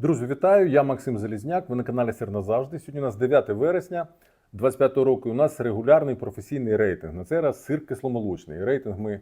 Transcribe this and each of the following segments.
Друзі, вітаю! Я Максим Залізняк. Ви на каналі Сир назавжди. Сьогодні у нас 9 вересня 25 року. і У нас регулярний професійний рейтинг. На цей раз сир кисломолочний. Рейтинг ми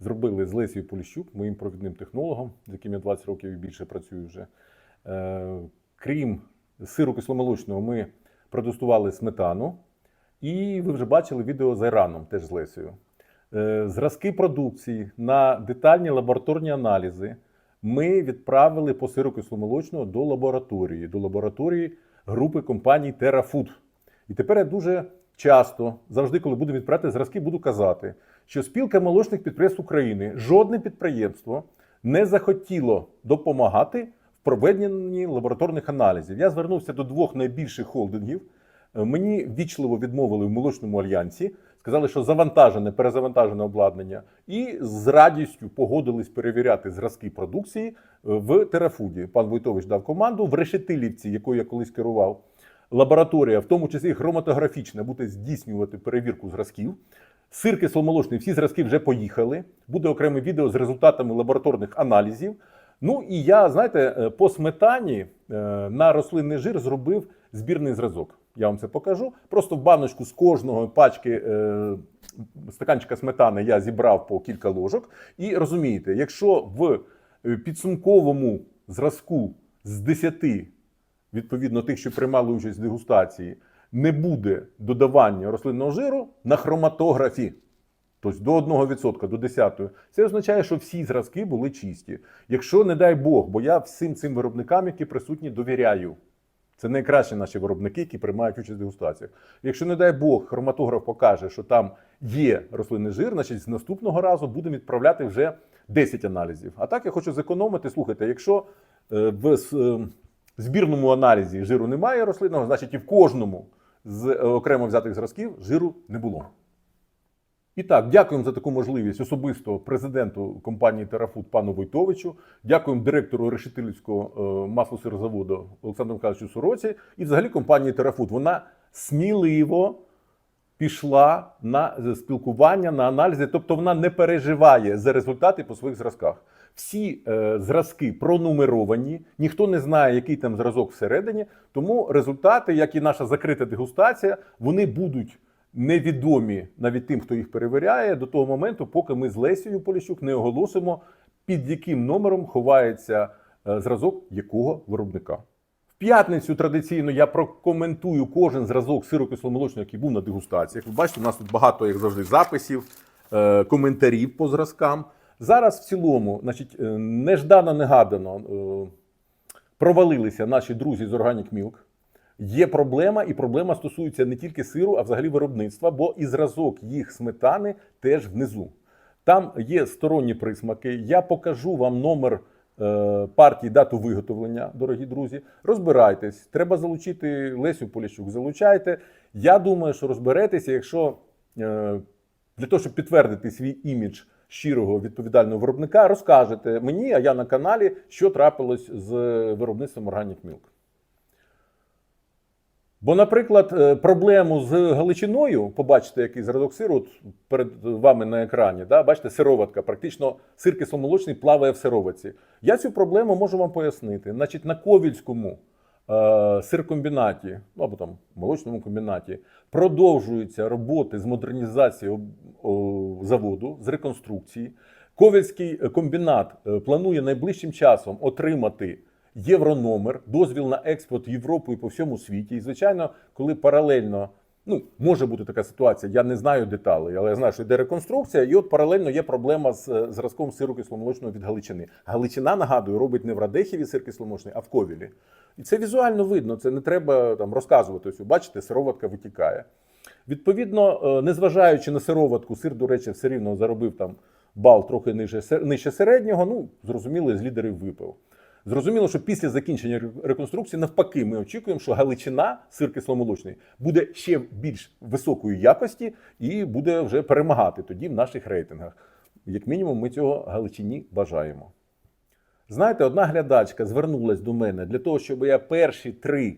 зробили з Лесією Поліщук, моїм провідним технологом, з яким я 20 років і більше працюю вже. Е, крім сиру кисломолочного, ми протестували сметану. І ви вже бачили відео з Айраном, теж з Лесею. Е, Зразки продукції на детальні лабораторні аналізи ми відправили по сиру кисломолочного до лабораторії, до лабораторії групи компаній TerraFood. І тепер я дуже часто, завжди, коли буду відправляти зразки, буду казати, що спілка молочних підприємств України, жодне підприємство не захотіло допомагати в проведенні лабораторних аналізів. Я звернувся до двох найбільших холдингів. Мені вічливо відмовили в молочному альянсі, сказали, що завантажене, перезавантажене обладнання, і з радістю погодились перевіряти зразки продукції е, в терафуді. Пан Войтович дав команду в Решетилівці, якою я колись керував. Лабораторія, в тому числі хроматографічна, буде здійснювати перевірку зразків. Сир кисломолочний, всі зразки вже поїхали. Буде окреме відео з результатами лабораторних аналізів. Ну і я, знаєте, е, по сметані е, на рослинний жир зробив збірний зразок. Я вам це покажу. Просто в баночку з кожного пачки е, стаканчика сметани я зібрав по кілька ложок. І розумієте, якщо в е, підсумковому зразку з 10, відповідно тих, що приймали участь в дегустації, не буде додавання рослинного жиру на хроматографі. Тобто до 1%, до 10. Це означає, що всі зразки були чисті. Якщо, не дай Бог, бо я всім цим виробникам, які присутні, довіряю. Це найкращі наші виробники, які приймають участь в дегустаціях. Якщо, не дай Бог, хроматограф покаже, що там є рослинний жир, значить з наступного разу будемо відправляти вже 10 аналізів. А так я хочу зекономити. Слухайте, якщо е, в е, збірному аналізі жиру немає рослинного, значить і в кожному з е, окремо взятих зразків жиру не було. І так, дякуємо за таку можливість особисто президенту компанії Терафуд пану Войтовичу. Дякуємо директору Решетилівського е, маслосирозаводу Олександру Михайловичу Сороці і взагалі компанії Терафуд. Вона сміливо пішла на спілкування, на аналізи, тобто вона не переживає за результати по своїх зразках. Всі е, зразки пронумеровані, ніхто не знає, який там зразок всередині. Тому результати, як і наша закрита дегустація, вони будуть невідомі навіть тим, хто їх перевіряє, до того моменту, поки ми з Лесією Поліщук не оголосимо, під яким номером ховається е, зразок якого виробника. В п'ятницю традиційно я прокоментую кожен зразок сиру кисломолочного, який був на дегустаціях. Ви бачите, у нас тут багато, як завжди, записів, е, коментарів по зразкам. Зараз в цілому, значить, е, неждано негадано е, провалилися наші друзі з Organic Milk. Є проблема, і проблема стосується не тільки сиру, а взагалі виробництва, бо і зразок їх сметани теж внизу. Там є сторонні присмаки. Я покажу вам номер е, партії, дату виготовлення, дорогі друзі. Розбирайтесь. Треба залучити Лесю Поліщук. Залучайте. Я думаю, що розберетеся, якщо е, для того, щоб підтвердити свій імідж щирого відповідального виробника, розкажете мені, а я на каналі, що трапилось з виробництвом Organic Milk. Бо, наприклад, е, проблему з Галичиною, побачите, який зразок сиру перед вами на екрані, да? бачите, сироватка, практично сир кисломолочний плаває в сироватці. Я цю проблему можу вам пояснити. Значить, на Ковільському е, сиркомбінаті, ну або там молочному комбінаті, продовжуються роботи з модернізації заводу, з реконструкції. Ковільський е, комбінат е, планує найближчим часом отримати єврономер, дозвіл на експорт в Європу і по всьому світі. І, звичайно, коли паралельно, ну, може бути така ситуація, я не знаю деталей, але я знаю, що йде реконструкція, і от паралельно є проблема з е, зразком сиру кисломолочного від Галичини. Галичина, нагадую, робить не в Радехіві сир кисломолочний, а в Ковілі. І це візуально видно, це не треба там розказувати. Ось, бачите, сироватка витікає. Відповідно, е, незважаючи на сироватку, сир, до речі, все рівно заробив там бал трохи нижче, нижче середнього. Ну, зрозуміло, з лідерів випив. Зрозуміло, що після закінчення реконструкції, навпаки, ми очікуємо, що Галичина, сир кисломолочний, буде ще більш високої якості і буде вже перемагати тоді в наших рейтингах. Як мінімум, ми цього Галичині бажаємо. Знаєте, одна глядачка звернулась до мене для того, щоб я перші три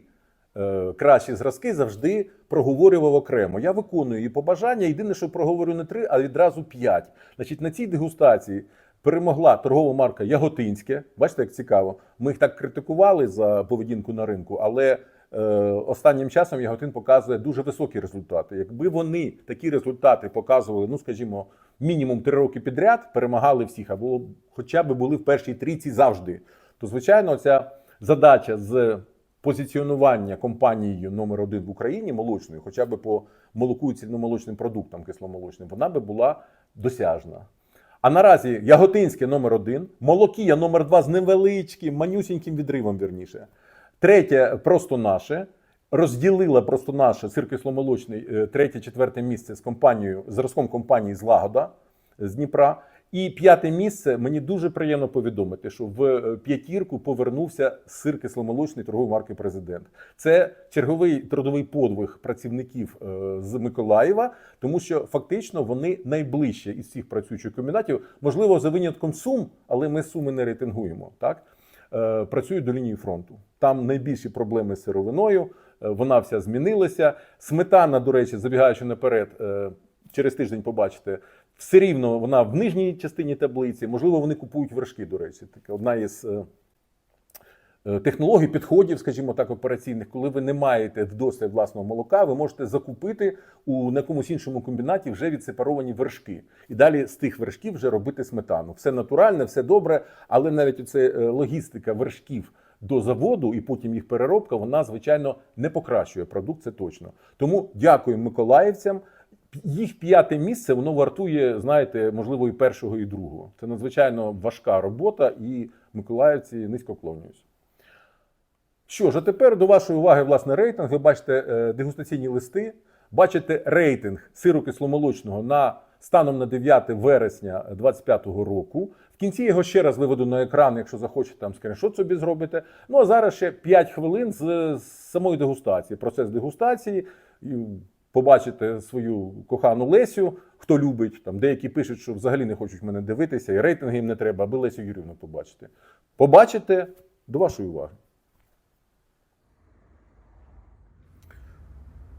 е, кращі зразки завжди проговорював окремо. Я виконую її побажання. Єдине, що проговорю не три, а відразу п'ять. Значить, на цій дегустації перемогла торгова марка Яготинське. Бачите, як цікаво. Ми їх так критикували за поведінку на ринку, але е, останнім часом Яготин показує дуже високі результати. Якби вони такі результати показували, ну скажімо, мінімум три роки підряд, перемагали всіх, або хоча б були в першій трійці завжди, то звичайно ця задача з позиціонування компанією номер один в Україні молочною, хоча б по молоку і цільномолочним продуктам кисломолочним, вона би була досяжна. А наразі Яготинське номер один, Молокія номер два з невеличким, манюсіньким відривом, вірніше. Третє просто наше. Розділила просто наше цирк кисломолочний е, третє, четверте місце з компанією, зразком компанії Злагода з Дніпра. І п'яте місце мені дуже приємно повідомити, що в е, п'ятірку повернувся сир кисломолочний торгової марки Президент. Це черговий трудовий подвиг працівників е, з Миколаєва, тому що фактично вони найближче із всіх працюючих комбінатів, можливо, за винятком сум, але ми суми не рейтингуємо. Так Е, працюють до лінії фронту. Там найбільші проблеми з сировиною. Вона вся змінилася. Сметана, до речі, забігаючи наперед, через тиждень побачите. Все рівно вона в нижній частині таблиці. Можливо, вони купують вершки, до речі. Така одна із е, е, технологій, підходів, скажімо так, операційних, коли ви не маєте вдосталь власного молока, ви можете закупити у на якомусь іншому комбінаті вже відсепаровані вершки. І далі з тих вершків вже робити сметану. Все натуральне, все добре, але навіть оце е, логістика вершків. До заводу і потім їх переробка, вона звичайно не покращує продукт, це точно. Тому дякую миколаївцям. Їх п'яте місце воно вартує, знаєте, можливо, і першого, і другого. Це надзвичайно важка робота, і миколаївці низько клонююсь. Що ж, а тепер до вашої уваги, власне, рейтинг. Ви бачите е, дегустаційні листи, бачите рейтинг сиру кисломолочного на станом на 9 вересня 2025 року. В кінці його ще раз виведу на екран, якщо захочете там скріншот собі зробите. Ну а зараз ще 5 хвилин з самої дегустації, процес дегустації. Побачите свою кохану Лесю, хто любить. Там деякі пишуть, що взагалі не хочуть мене дивитися, і рейтинги їм не треба, аби Лесю Юрівну побачити. Побачите до вашої уваги.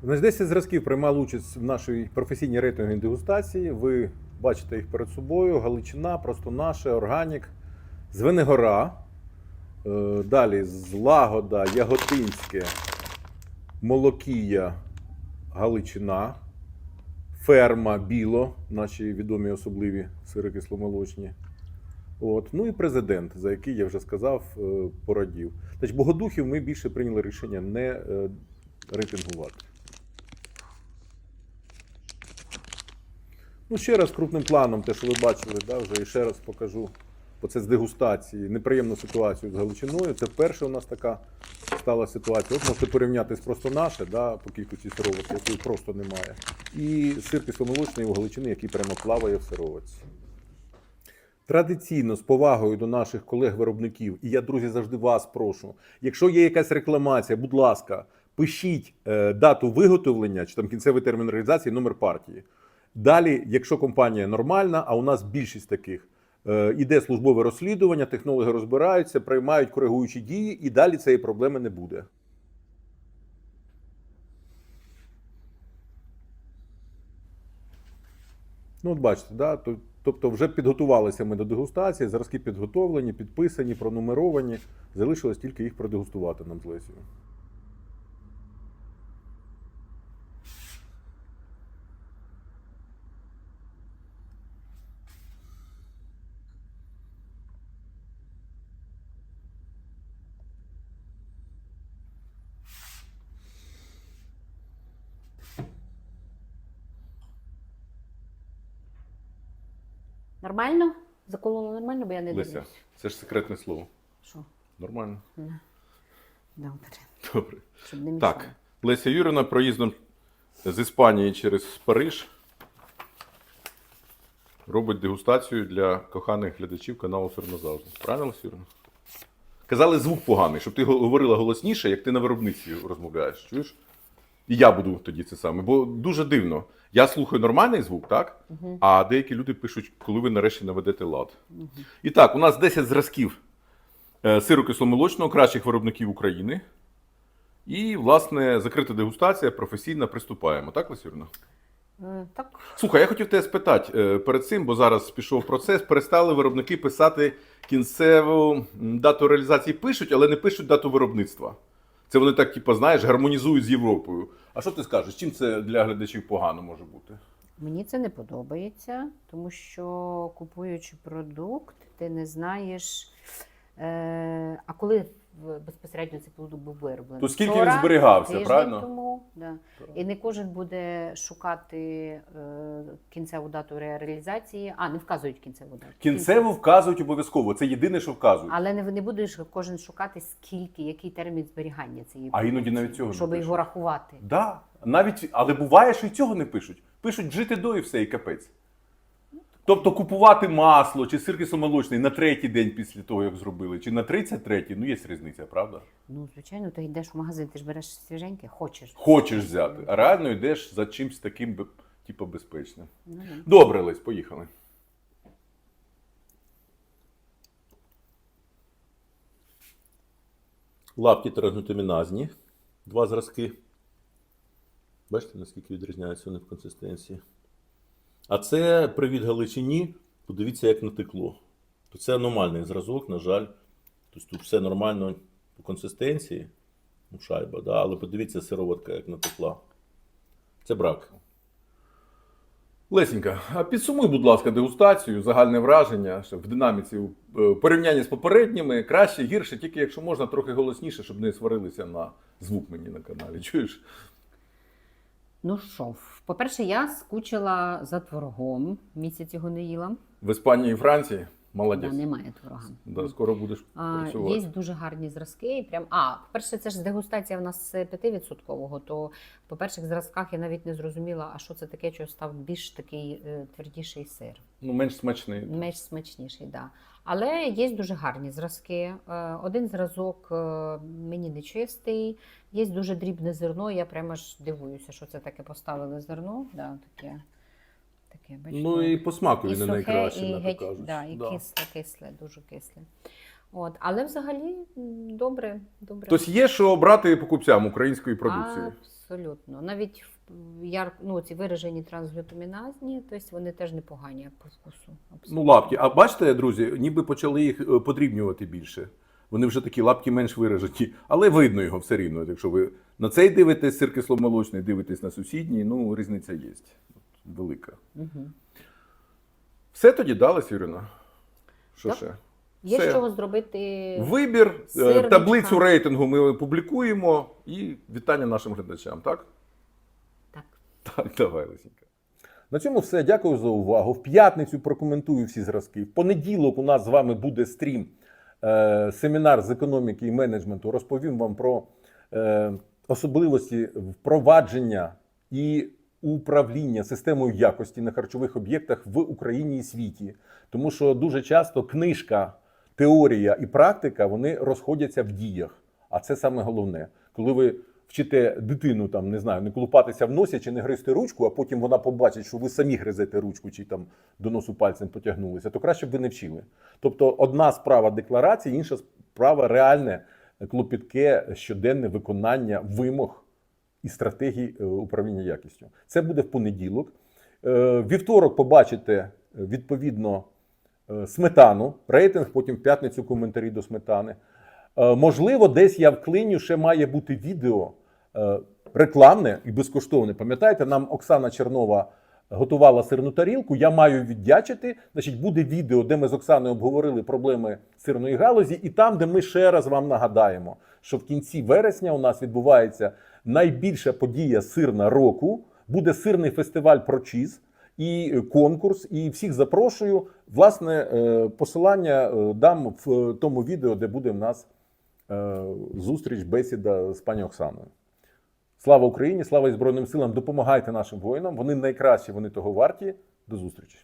Значить, 10 зразків приймали участь в нашій професійній рейтинговій дегустації. Ви бачите їх перед собою: Галичина, просто наше, органік, Звенигора. Е, Далі Злагода, Яготинське, Молокія, Галичина, Ферма, Біло, наші відомі особливі сири кисломолочні. От. Ну і президент, за який я вже сказав, е, порадів. Значить, богодухів ми більше прийняли рішення не е, рейтингувати. Ну, ще раз крупним планом, те, що ви бачили, да, вже і ще раз покажу. Бо це з дегустації, неприємну ситуацію з Галичиною. Це вперше у нас така стала ситуація. От можете порівняти з просто наше, да, по кількості сироватки, якої просто немає. І сир кисломолочний у Галичини, який прямо плаває в сироватці. Традиційно з повагою до наших колег-виробників, і я, друзі, завжди вас прошу. Якщо є якась рекламація, будь ласка, пишіть е, дату виготовлення чи там кінцевий термін реалізації, номер партії. Далі, якщо компанія нормальна, а у нас більшість таких, іде службове розслідування, технологи розбираються, приймають коригуючі дії, і далі цієї проблеми не буде. Ну, от бачите, да? то- тобто вже підготувалися ми до дегустації, зразки підготовлені, підписані, пронумеровані. Залишилось тільки їх продегустувати нам з Лесією. Нормально? Закололо нормально, бо я не Леся, дивлюсь. це ж секретне слово. Що? Нормально. Добре. Добре. Щоб не мішало. Так, Леся Юрівна проїздом з Іспанії через Париж робить дегустацію для коханих глядачів каналу «Сир назавжди». Правильно, Леся Юрівна? Казали звук поганий, щоб ти говорила голосніше, як ти на виробництві розмовляєш. Чуєш? І я буду тоді це саме. Бо дуже дивно. Я слухаю нормальний звук, так? А деякі люди пишуть, коли ви нарешті наведете лад. І так, у нас 10 зразків е, сиру кисломолочного кращих виробників України. І, власне, закрита дегустація професійна приступаємо. Так, Лесюрна? Е, Так. Слухай, я хотів тебе спитати е, перед цим, бо зараз пішов процес. Перестали виробники писати кінцеву дату реалізації. Пишуть, але не пишуть дату виробництва. Це вони так, типу, знаєш, гармонізують з Європою. А що ти скажеш? Чим це для глядачів погано може бути? Мені це не подобається, тому що купуючи продукт, ти не знаєш. Е, а коли безпосередньо цей продукт був вироблений? То скільки Вчора, він зберігався, правильно? Тому, да. І не кожен буде шукати е, кінцеву дату реалізації. А, не вказують кінцеву дату. Кінцеву вказують обов'язково. Це єдине, що вказують. Але не, не будеш кожен шукати, скільки, який термін зберігання цієї А іноді навіть цього не щоб пишуть. його рахувати. Да. Навіть, але буває, що і цього не пишуть. Пишуть жити до і все, і капець. Тобто купувати масло чи сир кисломолочний на третій день після того, як зробили, чи на 33-й, ну є різниця, правда? Ну, звичайно, ти йдеш в магазин, ти ж береш свіженьке, хочеш. Хочеш взяти, а реально йдеш за чимось таким, бе- типу, безпечним. Ну, да. Добре, Лесь, поїхали. Лапті трансглютаміназні. Два зразки. Бачите, наскільки відрізняються вони в консистенції. А це привіт Галичині. Подивіться, як натекло. То це аномальний зразок, на жаль. Тобто тут все нормально по консистенції. Ну, шайба, да? але подивіться, сироватка як натекла. Це брак. Лесінька, а підсумуй, будь ласка, дегустацію, загальне враження що в динаміці е, порівнянні з попередніми, краще, гірше, тільки якщо можна трохи голосніше, щоб не сварилися на звук мені на каналі. Чуєш? Ну що, по-перше, я скучила за творогом. Місяць його не їла. В Іспанії і Франції Да, немає творога. Да, скоро будеш А, працювати. є дуже гарні зразки. І прям, а, по-перше, це ж дегустація в нас 5%, то по перших зразках я навіть не зрозуміла, а що це таке, що став більш такий е, твердіший сир. Ну, менш смачний. Менш смачніший, да. Але є дуже гарні зразки. Е, Один зразок е, мені не чистий, є дуже дрібне зерно. Я прямо ж дивуюся, що це таке поставили зерно. Да, таке, таке, бачите, Ну і по смаку він не найкраще, і геть, кажучи. да, і Да. кисле, кисле, дуже кисле. От, але взагалі добре, добре. Тобто є що обрати покупцям української продукції. Абсолютно. Навіть в- яр, ну, ці виражені трансглютаміназні, тобто вони теж непогані по вкусу. Абсолютно. Ну, лапки. А бачите, друзі, ніби почали їх е, подрібнювати більше. Вони вже такі лапки менш виражені, але видно його все рівно. Якщо ви на цей дивитесь сир кисломолочний, дивитесь на сусідній, ну різниця є. Велика. Угу. Все тоді дали, Юрина? Що Так. ще? Є Все. чого зробити. Вибір, е, Сирничка. таблицю рейтингу ми публікуємо і вітання нашим глядачам, так? Так. Так, давай, Лисенька. На цьому все. Дякую за увагу. В п'ятницю прокоментую всі зразки. В понеділок у нас з вами буде стрім, е, семінар з економіки і менеджменту. Розповім вам про е, особливості впровадження і управління системою якості на харчових об'єктах в Україні і світі. Тому що дуже часто книжка, теорія і практика вони розходяться в діях. А це саме головне, коли ви вчите дитину там не знаю, не колупатися в носі чи не гризти ручку, а потім вона побачить, що ви самі гризете ручку чи там до носу пальцем потягнулися, то краще б ви не вчили. Тобто, одна справа декларації, інша справа реальне клопітке щоденне виконання вимог і стратегій е, управління якістю. Це буде в понеділок. Е, Вівторок побачите е, відповідно сметану, рейтинг, потім в п'ятницю коментарі до сметани. Можливо, десь я вклиню, ще має бути відео рекламне і безкоштовне. Пам'ятаєте, нам Оксана Чернова готувала сирну тарілку. Я маю віддячити. Значить, буде відео, де ми з Оксаною обговорили проблеми сирної галузі, і там, де ми ще раз вам нагадаємо, що в кінці вересня у нас відбувається найбільша подія сирна року. Буде сирний фестиваль «Прочіз» і конкурс. І всіх запрошую. Власне, е, посилання е, дам в тому відео, де буде в нас е, зустріч, бесіда з пані Оксаною. Слава Україні! Слава і Збройним силам! Допомагайте нашим воїнам. Вони найкращі, вони того варті. До зустрічі!